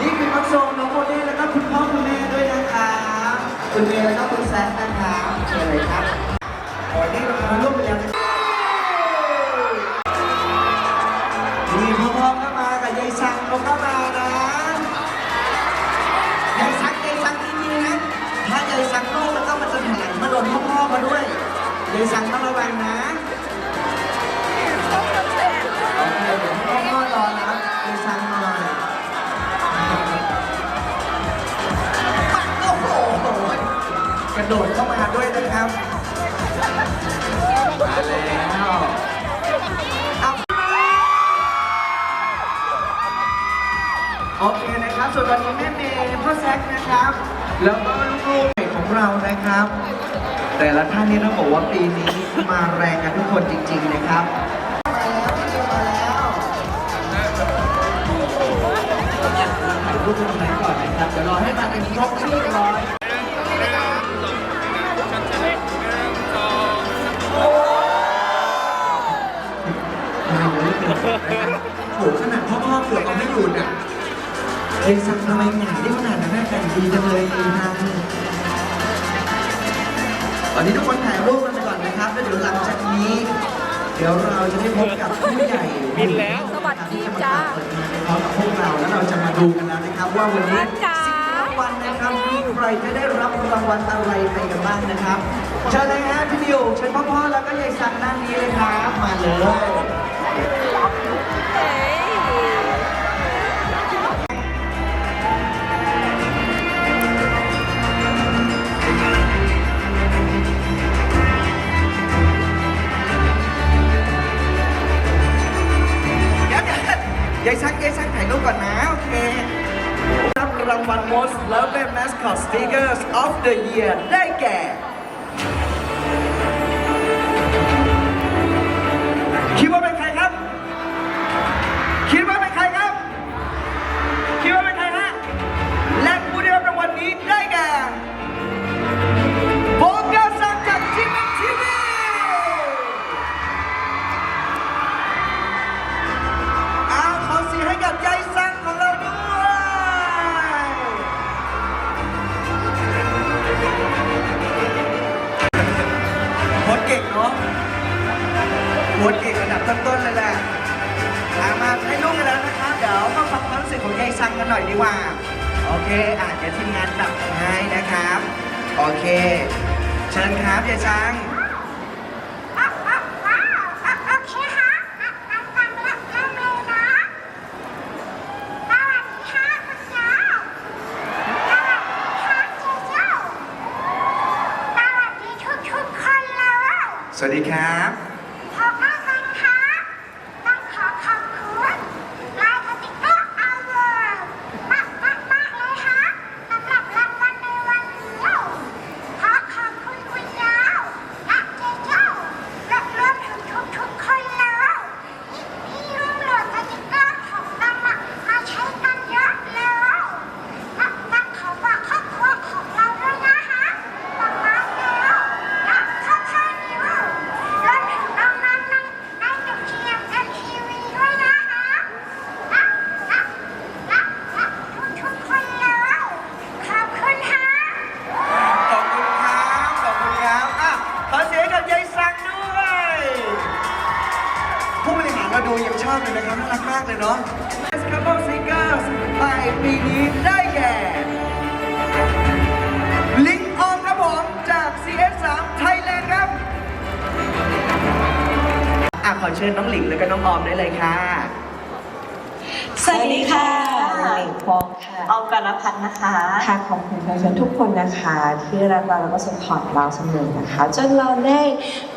นี่คือน้องโซมน้องโมเน่แล้วก็คุณพ่อคุณแม่ด้วยนะครับคุณเมย์แล้วก็คุณแซคนะครับเชิญเลยครับขอที่เรามาร่วมเป็นยังนี่พ่อพ่อก็มากับยายซังเขาก็มานะยายซังยายซังจริงๆนะถ้ายายซังโลกแล้วก็มันจะหันมาโดนพ่อพ่อมาด้วยยายซังต้องระวังนะ นี่ต้องบอกว่าปีนี้มาแรงกันทุกคนจริง ๆ นะครับมาแล้วมาแล้วถ่ายรูปตรงไหนก่อนนะครับเดี๋ยวรอให้มาเป็นครบที่ร้อยมาเยอะเลยโหขนาดพ่อพ่อเกือบเอาไม่หยุดอะเฮ้ยซักทำไมหงายได้ขนาดนั้นน่แต่งดีจังเลยดีทาง ปกันไปก่อนนะครับแล้วเดี๋ยวหลังจากนี้ เดี๋ยวเราจะได้พบกับผู้ใหญ่บินแล้วสวัสดีจ้าพร้อมกับพวกเราแล้วเราจะมาดูกันแล้วนะครับ ว่าวันนี้สิบรางวัลนะครับมีใครจะได้รับรางวัลอะไรไปกันบ้างนะครับเชิญเลยฮะพี่ดิวเชิญพ่อพ่อแล้วก็ยายซันด้านนี้เลยครับมาเลย รับรางวัล Most Loved Mascot Stickers of the Year ไหน่อยดีกว่า โอเคอะเดี๋ยวทีมงานดับให้นะครับ โอเค เชิญครับยายซังสวัสดีครับ ขอเชิญน้องหลิงแล้วก็น้องออมได้เลยค่ะ สวัสดีค่ะหลิงฟองค่ะออมกรพัฒน์นะคะค่ะขอบคุณแฟนๆทุกคนนะคะ ที่รักเราแล้วก็สปอร์ตเราเสมอนะคะ จนเราได้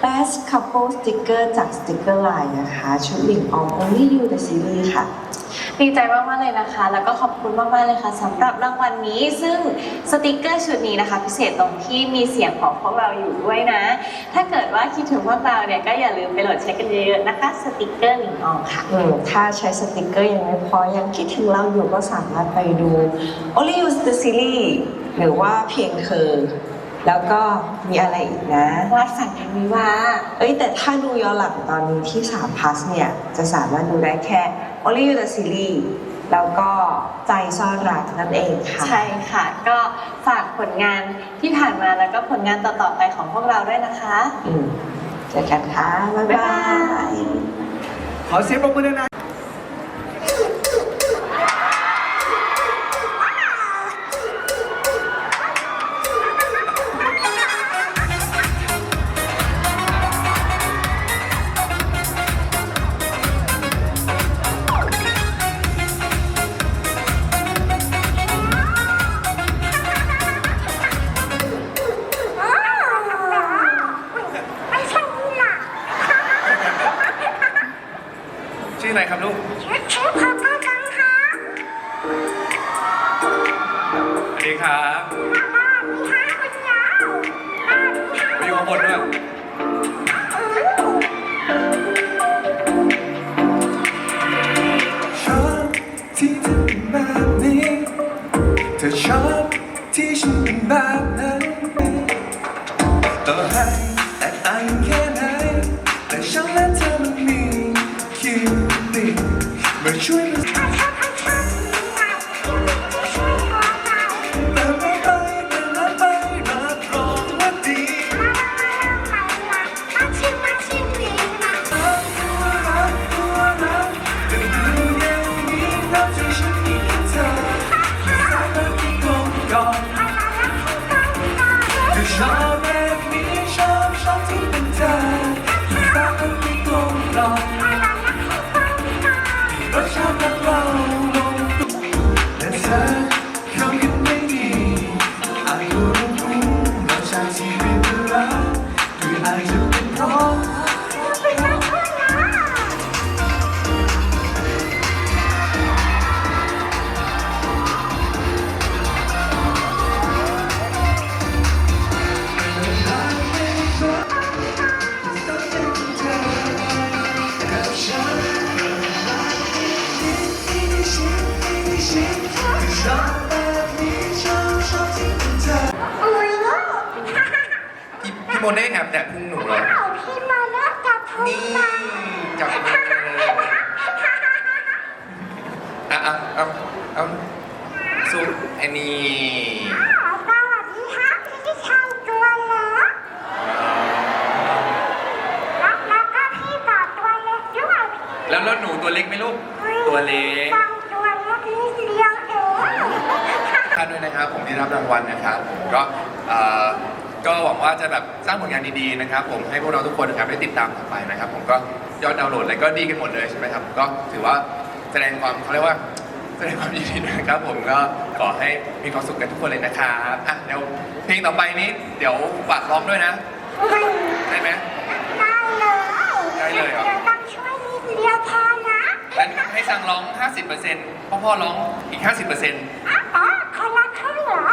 Best Couple Sticker จาก Sticker Line นะคะ ชุดหลิงออม Only You the Series ค่ะ ดีใจมากๆเลยนะคะ แล้วก็ขอบคุณมากๆเลยค่ะสำหรับรางวัลนี้ ซึ่งสติกเกอร์ชุดนี้นะคะ พิเศษตรงที่มีเสียงของพวกเราอยู่ด้วยนะ ถ้าเกิดว่าคิดถึงพวกเราเนี่ยก็อย่าลืมไปโหลดใช้กันเยอะๆนะคะ สติกเกอร์หลิงออมค่ะ อืมถ้าใช้สติกเกอร์ยังไม่พอยังคิดถึงเราอยู่ก็สามารถไปดู Only You the Series หรือว่าเพียงเธอ แล้วก็มีอะไรอีกนะ วาดฝันกันวิวาเอ้ยแต่ถ้าดูย้อนหลังตอนนี้ที่3 plus เนี่ย จะสามารถดูได้แค่ Only You the Series แล้วก็ใจซ่อนรักนั่นเองค่ะ ใช่ค่ะ ก็ฝากผลงานที่ผ่านมาแล้วก็ผลงานต่อๆไปของพวกเราด้วยนะคะ อืมเจอกันค่ะ บ๊ายบ๊ายบาบายยขอเสียงปรบมือดังๆ ชอบที่ฉันเป็นแบบนั้น โมได้แอบแตะพุงหนูเหรอเอาพี่มาแล้วจับผมนี่มาจับมือเลยอะอะเอาเอาซุปอันนี้อ้าวสวัสดีครับพี่ชายตัวเล็กแล้วแล้วก็พี่ต่อตัวเล็กด้วยแล้วแล้วหนูตัวเล็กไหมลูก ตัวเล็ก ฟังตัวเล็กนิดเดียวเอง ท่านด้วยนะครับผมที่รับรางวัลนะครับผมก็เอ่อ ก็หวังว่าจะแบบสร้างผลงานดีๆนะครับผมให้พวกเราทุกคนนะครับได้ติดตามต่อไปนะครับ ผมก็ยอดดาวน์โหลดอะไรก็ดีกันหมดเลยใช่ไหมครับ ก็ถือว่าแสดงความเขาเรียกว่าแสดงความยินดีนะครับ ผมก็ขอให้มีความสุขกันทุกคนเลยนะครับอะเดี๋ยวเพลงต่อไปนี้ เดี๋ยวฝากร้องด้วยนะได้ไหมได้เลยได้เลยเหรอเดี๋ยวต้องช่วยนิดเดียวพอนะงั้นให้สั่งร้อง 50%พ่อพ่อร้องอีก 50%อ๋อคนละครึ่งเหรอ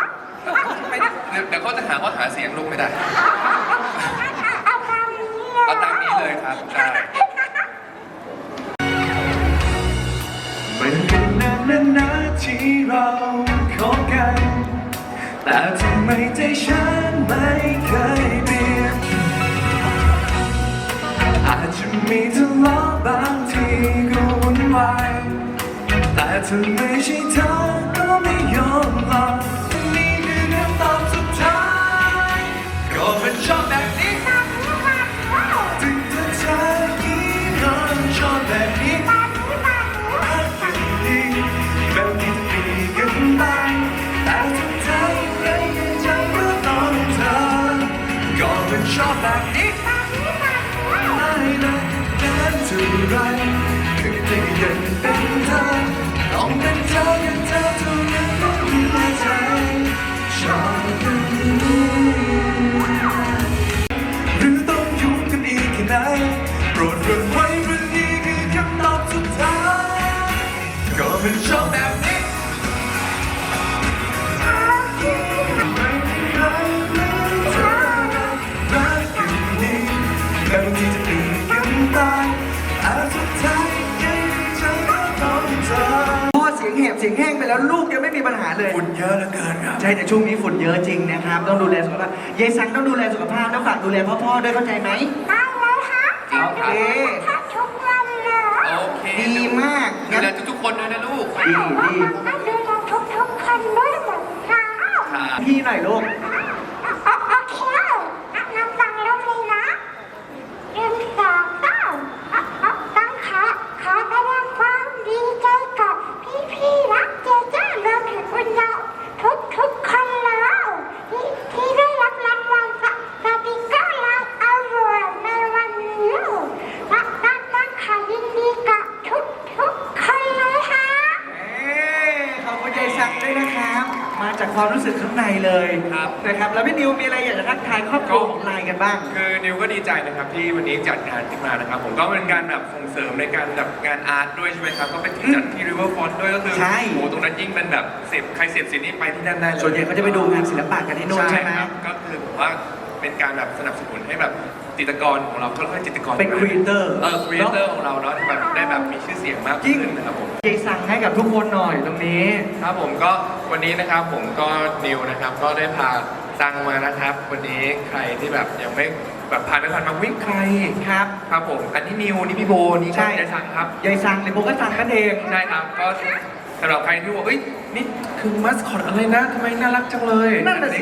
ไม่ เดี๋ยวเดี๋ยวเขาจะหาว่าหาเสียงลูกไม่ได้ เอาตามนี้เลยเอาตามนี้เลยครับได้ มันเป็นนานนานนานที่เราคบกัน แต่ทำไมใจฉันไม่เคยเปลี่ยน อาจจะมีทะเลาะบางทีก็วุ่นวายแต่ถ้าไม่ใช่เธอก็ไม่ยอมหรอก ชอบแบบนี้ถึงเธอใช้กี่ครั้ชอบแบบนี้รักกันดีแบบที่จะปีกันไปแต่สุดท้ายยังไงใจก็ต้องเธอก็เป็นชอบแบบนี้ไม่เลยแค่เท่าไรถึงจะยังเป็นเธอต้องเป็นเธอกับเธอเท่านั้น เสียงแหบเสียงแห้งไปแล้วลูกยังไม่มีปัญหาเลย ฝุ่นเยอะเหลือเกินครับ ใช่แต่ช่วงนี้ฝุ่นเยอะจริงนะครับ ต้องดูแลสุขภาพยายซังต้องดูแลสุขภาพแล้วฝากดูแลพ่อๆด้วยเข้าใจไหม ได้เลยฮะโอเคทุกวันเลยโอเคดีมากดูงั้น แลทุกๆคนด้วยนะลูก ดีดีก็ดูแลทุกๆคนด้วยเหมือนกันค่ะพี่หน่อยลูก โอเคน้ำฟังแล้วเลยนะหนึ่งสองสามต้องขอขอแสดงความดีใจกับพี่ๆรักเจเจ้ารวมถึงคุณเราทุกทุกๆคนแล้วที่ที่ได้รับรางวัลสติกเกอร์ลายอร่อยในวันนี้และต้องต้องขอยินดีกับทุกทุกๆคนเลยค่ะ เอ้ยขอบคุณยายซักด้วยนะครับ มา จากความรู้สึกข้างในเลยครับ นะครับแล้วพี่นิวมีอะไรอยากจะทักทายครอบครัวของนายกันบ้าง คือนิวก็ดีใจนะครับที่วันนี้จัดงานขึ้นมานะครับ ผมก็เป็นการแบบส่งเสริมในการแบบงานอาร์ตด้วยใช่ไหมครับ ก็เป็นที่จัดที่ River Front ด้วยก็คือใช่ โอ้โหตรงนั้นยิ่งเป็นแบบเสพใครเสพสิ่งนี้ไปที่นั่นได้เลยส่วนใหญ่เขาจะไปดูงานศิลปะกันที่นู่นใช่ไหม ครับก็คือผมว่าเป็นการแบบสนับสนุนให้แบบ จิตรกรของเราเขาเรียกว่าจิตรกรเป็น creator เออครีเอเตอร์ของเราเนาะแบบได้แบบมีชื่อเสียงมากจริงขึ้นนะครับผมยายสั่งให้กับทุกคนหน่อยตรงนี้ ครับผมก็วันนี้นะครับผมก็นิวนะครับก็ได้พาซังมานะครับ วันนี้ใครที่แบบยังไม่แบบผ่านไปผ่านมาวิ่งใครครับครับผมอันนี้นิวนี่พี่โบนี่ใช่ได้ซังครับยายสั่งหรือผมก็สั่งกันเองใช่ครับก็สำหรับใครที่บอกเอ้ยนี่คือมัสคอตอะไรนะทำไมน่ารักจังเลยนั่นน่ะสิ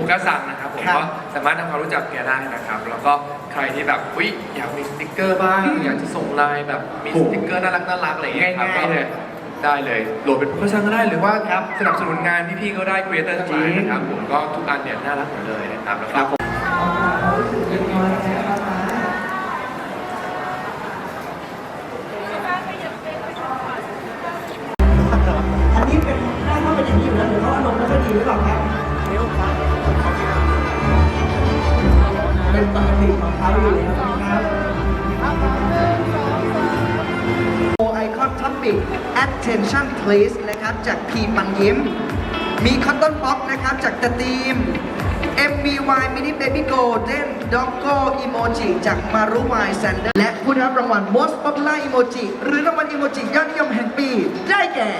คือผมก็สั่งนะครับผมครับก็สามารถทำความรู้จักแกได้นะครับ แล้วก็ใครที่แบบอุ้ยอยากมีสติกเกอร์บ้าง อยากจะส่งไลน์แบบมีสติกเกอร์น่ารักน่ารักอะไรอย่างเงี้ยครับง่ายๆก็เลยได้เลยโหลดเป็นโปรโมชั่นก็ได้หรือว่าครับสนับสนุนงานพี่ๆก็ได้ครีเอเตอร์ทั้งหลายนะครับผมก็ทุกอันเนี่ยน่ารักหมดเลยนะครับแล้วก็อันนี้เป็นหน้าเขาเป็นอย่างนี้อยู่แล้วหรือเขาอารมณ์ไม่ค่อยดีหรือเปล่าครับ ครับโอไอคอนท็อปิก attention please นะครับ จากพีปันยิ้ม มีคอตตอนป๊อปนะครับ จากตะตีม MVY Mini Baby Golden Doggo Emoji จาก Maru Y Sander และผู้ได้รับรางวัล Most Popular Emoji หรือรางวัลอีโมจิยอดนิยมแห่งปี ได้แก่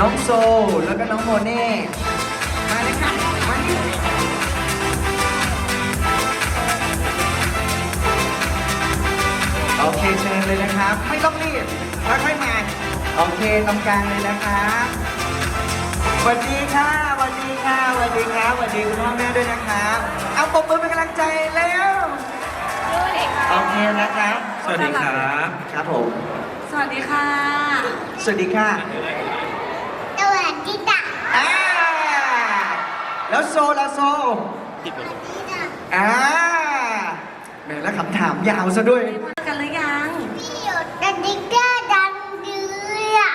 น้องโซ แล้วก็น้องโมเน่ มาเลยค่ะมานี่โอเคเชิญเลยนะครับ ไม่ต้องรีบค่อยๆมา โอเคตรงกลางเลยนะครับสวัสดีค่ะสวัสดีค่ะสวัสดีครับสวัสดีคุณพ่อแม่ด้วยนะครับ เอาปมมือเป็นกำลังใจแล้วโอเคนะครับ สวัสดีครับ ครับผม สวัสดีค่ะ สวัสดีค่ะ สวัสดีจ้ะอ่าแล้วโซละโซสวัสดีจ้ะอ่าแหมแล้วคำถามยาวซะด้วย กันหรือยัง พี่หยดสติ๊กเกอร์ดังเดือด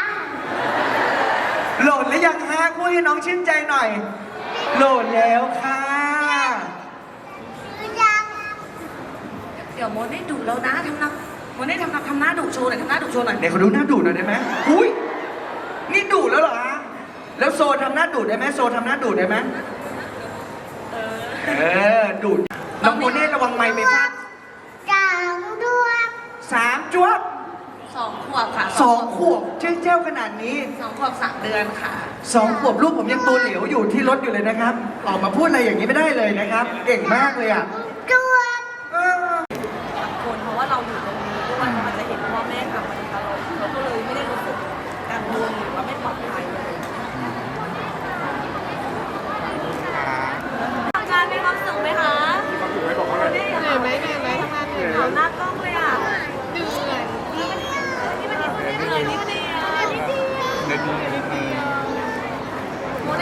โหลดหรือยังฮะพูดให้น้องชื่นใจหน่อย โหลดแล้วค่ะหรือยังเดี๋ยวโมดได้ดุแล้วนะทำหน้าโมดได้ทำหน้าทำหน้าดุโชว์หน่อยทำหน้าดุโชว์หน่อย เดี๋ยวเขาดูหน้าดูดหน่อยได้ไหมอุ้ย นี่ดูดแล้วเหรอฮะ แล้วโซทำหน้าดูดได้ไหมโซทำหน้าดูดได้ไหมเออดูดน้องโมเน่ระวังไมค์ไปฟาดจังดวงสามจวบสองขวบค่ะสองขวบเจ้าเจ้าขนาดนี้สองขวบสามเดือนค่ะสองขวบลูกผมยังตัวเหลวอยู่ที่รถอยู่เลยนะครับ ออกมาพูดอะไรอย่างนี้ไม่ได้เลยนะครับ เก่งมากเลยอะดวงเออคนเพราะว่าเราอยู่ตรงนี้ด้วยเราอาจจะเห็นพ่อแม่กลับมาตลอดเราก็เลยไม่ได้รู้สึกกังวลหรือว่าไม่ปลอดภัย เลยทำงานมีความสุขไหมคะเหนื่อยไหมเหนื่อยไหมทำงานเหนื่อยหน้ากล้อง